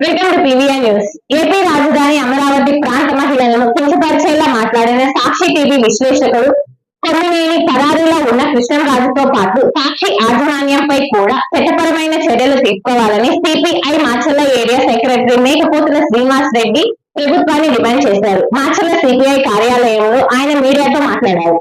Welcome to PVR news AP రాజధాని అమరావతి ప్రాంత మహిళలను కించపరిచేలా మాట్లాడిన సాక్షి టీవీ విశ్లేషకుడు కొమ్మినేని పరారీలో ఉన్న కృష్ణరాజుతో పాటు సాక్షి యాజమాన్యంపై కూడా చట్టపరమైన చర్యలు తీసుకోవాలని CPI Machalla area secretary Mekapothula Srinivas Reddy ప్రభుత్వాన్ని డిమాండ్ చేశారు. మాచల్ల సిపిఐ కార్యాలయంలో ఆయన మీడియాతో మాట్లాడారు.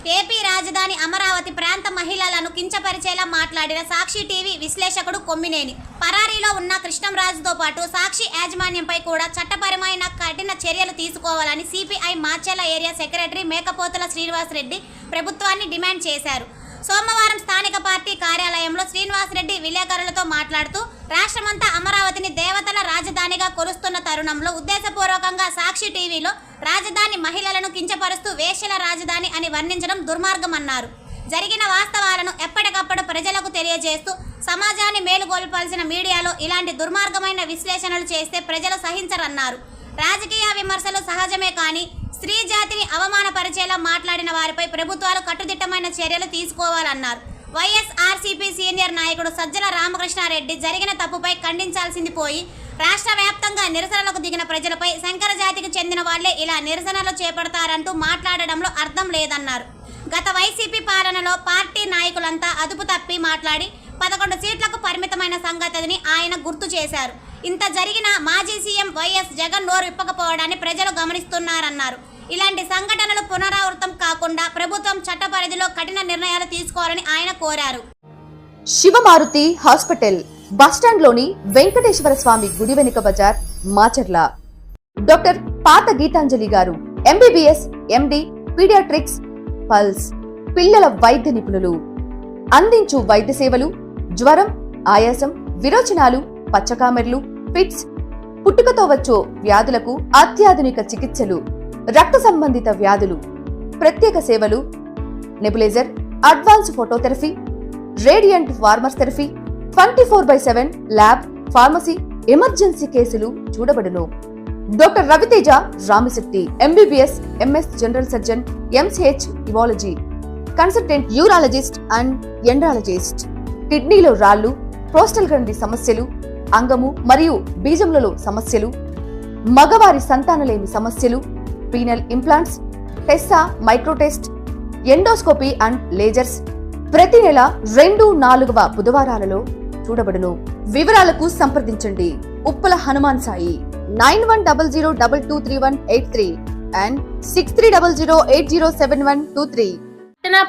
ఏపీ రాజధాని అమరావతి ప్రాంత మహిళలను కించపరిచేలా మాట్లాడిన సాక్షి టీవీ విశ్లేషకుడు కొమ్మినేని. పరారీలో ఉన్న కృష్ణంరాజుతో పాటు సాక్షి యాజమాన్యంపై కూడా చట్టపరమైన కఠిన చర్యలు తీసుకోవాలని CPI Marchela area secretary Mekapothula Srinivas Reddy ప్రభుత్వాన్ని డిమాండ్ చేశారు. సోమవారం స్థానిక పార్టీ కార్యాలయంలో శ్రీనివాసరెడ్డి విలేకరులతో మాట్లాడుతూ రాష్ట్రమంతా అమరావతిని దేవతల రాజధానిగా కొలుస్తున్న తరుణంలో ఉద్దేశపూర్వకంగా సాక్షి టీవీలో రాజధాని మహిళలను కించపరుస్తూ వేశ్యల రాజధాని అని వర్ణించడం దుర్మార్గమన్నారు. జరిగిన వాస్తవాలను ఎప్పటికప్పుడు ప్రజలకు తెలియజేస్తూ సమాజాన్ని మేలుగొల్పాల్సిన మీడియాలో ఇలాంటి దుర్మార్గమైన విశ్లేషణలు చేస్తే ప్రజలు సహించరన్నారు. రాజకీయ విమర్శలు సహజమే కానీ స్త్రీ జాతిని అవమానపరిచేలా మాట్లాడిన వారిపై ప్రభుత్వాలు కట్టుదిట్టమైన చర్యలు తీసుకోవాలన్నారు. వైఎస్ఆర్సీపీ సీనియర్ నాయకుడు సజ్జల రామకృష్ణారెడ్డి జరిగిన తప్పుపై ఖండించాల్సింది పోయి రాష్ట్ర వ్యాప్తంగా నిరసనలకు దిగిన ప్రజలపై శంకర జాతికి చెందిన వాళ్ళే ఇలా నిరసనలు చేపడతారంటూ మాట్లాడడంలో అర్థం లేదన్నారు. గత వైసీపీ పాలనలో పార్టీ నాయకులంతా అదుపు తప్పి మాట్లాడి పదకొండు సీట్లకు పరిమితమైన సంగతిని ఆయన గుర్తు చేశారు. ఇంత జరిగిన మాజీ సీఎం వైఎస్ జగన్ నోరు విప్పకపోవడాన్ని ప్రజలు గమనిస్తున్నారన్నారు. ఇలాంటి సంఘటనలు పునరావృతం కాకుండా ప్రభుత్వం చట్ట పరిధిలో కఠిన నిర్ణయాలు తీసుకోవాలని ఆయన కోరారు. శివమారుతి హాస్పిటల్ బస్టాండ్లోని వెంకటేశ్వర స్వామి గుడి వెనుక బజార్ మాచర్ల. డాక్టర్ పాత గీతాంజలి గారు ఎంబీబీఎస్ ఎండి పీడియాట్రిక్స్ పల్స్ పిల్లల వైద్య నిపుణులు. అందించు వైద్య సేవలు జ్వరం ఆయాసం విరోచనాలు పచ్చకామెర్లు ఫిట్స్ పుట్టుకతో వచ్చే వ్యాధులకు అత్యాధునిక చికిత్సలు. రక్త సంబంధిత వ్యాధులు ప్రత్యేక సేవలు nebulizer advance phototherapy radiant warmers therapy twenty four by seven lab pharmacy emergency కేసులు చూడబడును. Doctor Raviteja Ramisetty MBBS MS general surgeon MCH ఇవాలజీ consultant urologist and andrologist. కిడ్నీలో రాళ్ళు ప్రోస్టల్ గ్రంథి సమస్యలు అంగము మరియు బీజములలో సమస్యలు మగవారి సంతానలేమి సమస్యలు penile implants TESA micro TESE endoscopy and lasers ప్రతి నెల రెండు నాలుగవ బుధవారాలలో చూడబడును. వివరాలకు సంప్రదించండి. Uppala Hanuman Sai nine one double zero double two three one eight three and six three double zero eight zero seven one two three.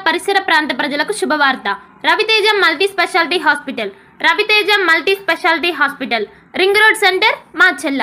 పరిసర ప్రాంత ప్రజలకు శుభవార్త. Raviteja multi speciality hospital Raviteja multi speciality hospital ring road centre మా చెల్ల